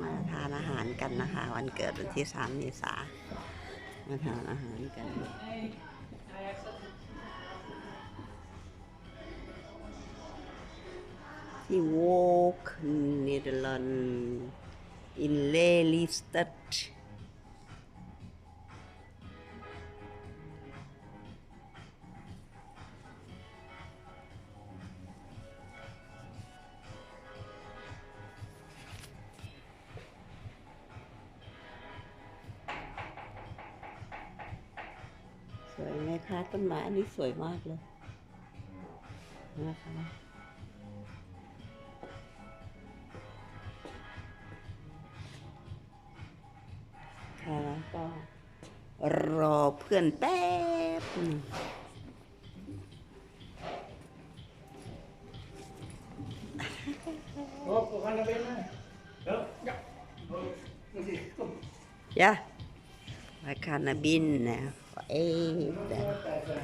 มาทานอาหารกันนะคะ วันเกิดวันที่สามเมษามาทานอาหารกันที่โวกเนเธอร์แลนด์อินเลลิสต์ วยไหมคะต้นไม้อันนี้สวยมากเลยนะคะค่ะแล้วก็รอเพื่อนแป๊บหนึ่ง Oh, kok kan lebih mana? Ya. Ya. Oh, nanti. Kom. ยะมาคานาบินนะ